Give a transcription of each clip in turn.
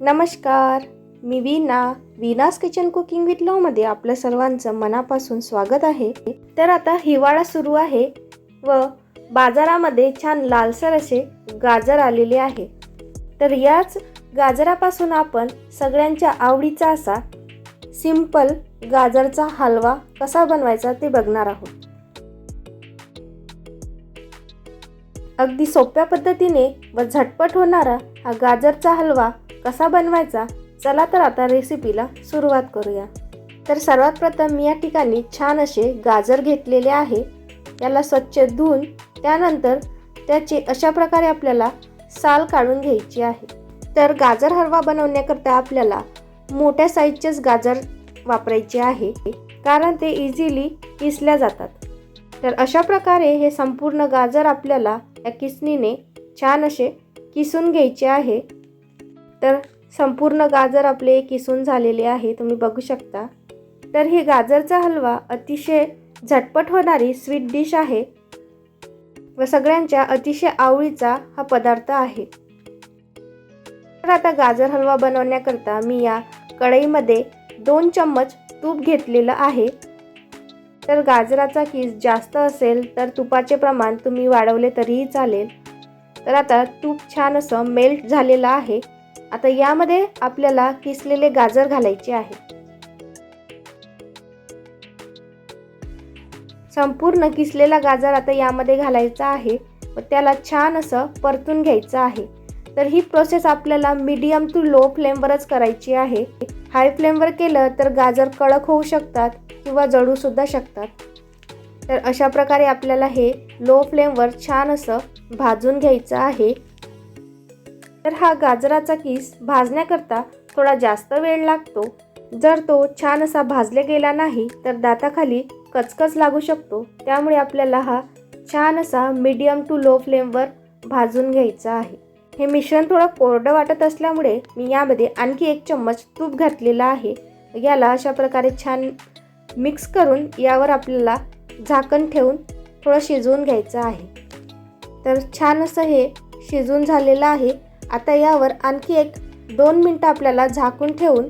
नमस्कार. मी Veena Veena's kitchen cooking with लवमध्ये आपलं सर्वांचं मनापासून स्वागत आहे. तर आता हिवाळा सुरू आहे व बाजारामध्ये छान लालसर असे गाजर आलेले आहे. तर याच गाजरापासून आपण सगळ्यांच्या आवडीचा असा सिंपल गाजरचा हलवा कसा बनवायचा ते बघणार आहोत. अगदी सोप्या पद्धतीने व झटपट होणारा हा गाजरचा हलवा कसा बनवायचा? चला तर आता रेसिपीला सुरुवात करूया. तर सर्वात प्रथम मी या ठिकाणी छान असे गाजर घेतलेले आहे. याला स्वच्छ धुवून त्यानंतर त्याचे अशा प्रकारे आपल्याला साल काढून घ्यायची आहे. तर गाजर हलवा बनवण्याकरता आपल्याला मोठ्या साईजचेच गाजर वापरायचे आहे कारण ते इझिली किसल्या जातात. तर अशा प्रकारे हे संपूर्ण गाजर आपल्याला या किसणीने छान असे किसून घ्यायचे आहे. तर संपूर्ण गाजर आपले किसून झालेले आहे तुम्ही बघू शकता. तर ही गाजरचा हलवा अतिशय झटपट होणारी स्वीट डिश आहे व सगळ्यांच्या अतिशय आवडीचा हा पदार्थ आहे. तर आता गाजर हलवा बनवण्याकरता मी या कढईमध्ये दोन चम्मच तूप घेतलेलं आहे. तर गाजराचा किस जास्त असेल तर तुपाचे प्रमाण तुम्ही वाढवले तरीही चालेल. तर आता तूप छान असं मेल्ट झालेलं आहे. आता यामध्ये आपल्याला किसलेले गाजर घालायचे आहे. संपूर्ण किसलेला गाजर आता यामध्ये घालायचा आहे व त्याला छान असं परतून घ्यायचं आहे. तर ही प्रोसेस आपल्याला मीडियम टू लो फ्लेमवरच करायची आहे. हाय फ्लेमवर केलं तर गाजर कडक होऊ शकतात किंवा जळू सुद्धा शकतात. तर अशा प्रकारे आपल्याला हे लो फ्लेमवर छान असं भाजून घ्यायचं आहे. तर हा गाजराचा किस भाजण्याकरता थोडा जास्त वेळ लागतो. जर तो छान असा भाजले गेला नाही तर दाताखाली कचकच लागू शकतो. त्यामुळे आपल्याला हा छान असा मीडियम टू लो फ्लेमवर भाजून घ्यायचा आहे. हे मिश्रण थोडं कोरडं वाटत असल्यामुळे मी यामध्ये आणखी एक चम्मच तूप घातलेला आहे. याला अशा प्रकारे छान मिक्स करून यावर आपल्याला झाकण ठेवून थोडं शिजवून घ्यायचं आहे. तर छान असं हे शिजून झालेलं आहे. आता यावर आणखी एक दोन मिनटं आपल्याला झाकून ठेवून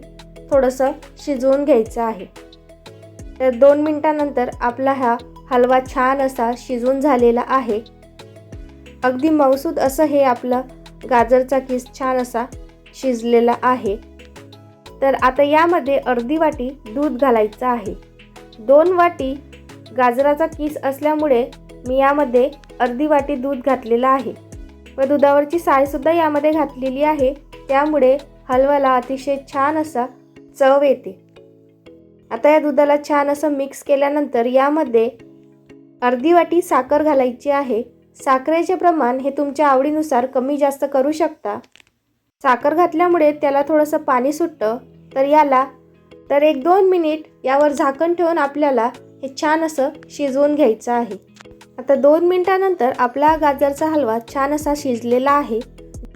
थोडंसं शिजवून घ्यायचं आहे. तर दोन मिनटानंतर आपला हा हलवा छान असा शिजून झालेला आहे. अगदी मौसूद असं हे आपलं गाजरचा किस छान असा शिजलेला आहे. तर आता यामध्ये अर्धी वाटी दूध घालायचं आहे. दोन वाटी गाजराचा किस असल्यामुळे मी यामध्ये अर्धी वाटी दूध घातलेलं आहे. व दुधावरची साळसुद्धा यामध्ये घातलेली आहे. त्यामुळे हलव्याला अतिशय छान असा चव येते. आता या दुधाला छान असं मिक्स केल्यानंतर यामध्ये अर्धी वाटी साखर घालायची आहे. साखरेचे प्रमाण हे तुमच्या आवडीनुसार कमी जास्त करू शकता. साखर घातल्यामुळे त्याला थोडंसं पाणी सुटतं. तर याला तर एक दोन मिनिट यावर झाकण ठेवून आपल्याला हे छान असं शिजवून घ्यायचं आहे. आता दोन मिनटानंतर आपला गाजरचा हलवा छान असा शिजलेला आहे.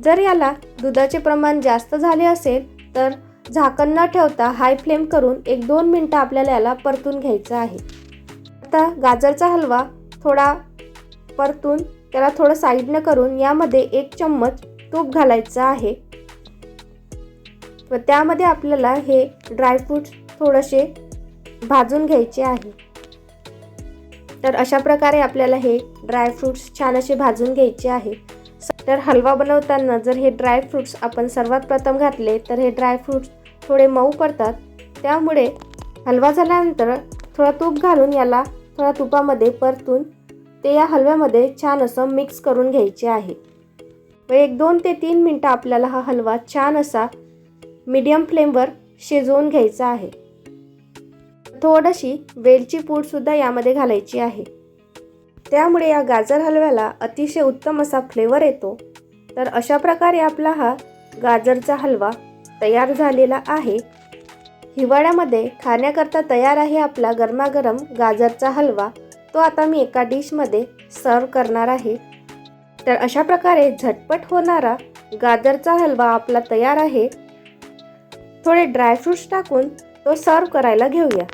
जर याला दुधाचे प्रमाण जास्त झाले असेल तर झाकण न ठेवता हाय फ्लेम करून एक दोन मिनटं आपल्याला याला परतून घ्यायचं आहे. आता गाजरचा हलवा थोडा परतून त्याला थोडं साईडनं करून यामध्ये एक चम्मच तूप घालायचं आहे. व त्यामध्ये आपल्याला हे ड्रायफ्रूट्स थोडेसे भाजून घ्यायचे आहे. तर अशा प्रकारे आपल्याला हे ड्रायफ्रूट्स छान असे भाजून घ्यायचे आहे. तर हलवा बनवताना जर हे ड्रायफ्रूट्स आपण सर्वात प्रथम घातले तर हे ड्रायफ्रूट्स थोडे मऊ पडतात. त्यामुळे हलवा झाल्यानंतर थोडा तूप घालून याला थोडा तुपामध्ये परतून ते या हलव्यामध्ये छान असं मिक्स करून घ्यायचे आहे. व एक दोन ते तीन मिनटं आपल्याला हा हलवा छान असा मीडियम फ्लेमवर शिजवून घ्यायचा आहे. थोडीशी वेलची पूडसुद्धा यामध्ये घालायची आहे. त्यामुळे या गाजर हलव्याला अतिशय उत्तम असा फ्लेवर येतो. तर अशा प्रकारे आपला हा गाजरचा हलवा तयार झालेला आहे. हिवाळ्यामध्ये खाण्याकरता तयार आहे आपला गरमागरम गाजरचा हलवा. तो आता मी एका डिशमध्ये सर्व करणार आहे. तर अशा प्रकारे झटपट होणारा गाजरचा हलवा आपला तयार आहे. थोडे ड्रायफ्रूट्स टाकून तो सर्व करायला घेऊया.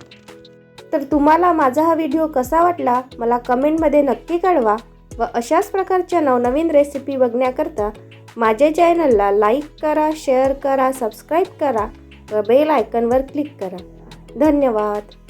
तर तुम्हाला माझा हा व्हिडिओ कसा वाटला मला कमेंटमध्ये नक्की कळवा व अशाच प्रकारच्या नवनवीन रेसिपी बघण्याकरता माझ्या चॅनलला लाईक करा शेअर करा सबस्क्राईब करा व बेल आयकनवर क्लिक करा. धन्यवाद.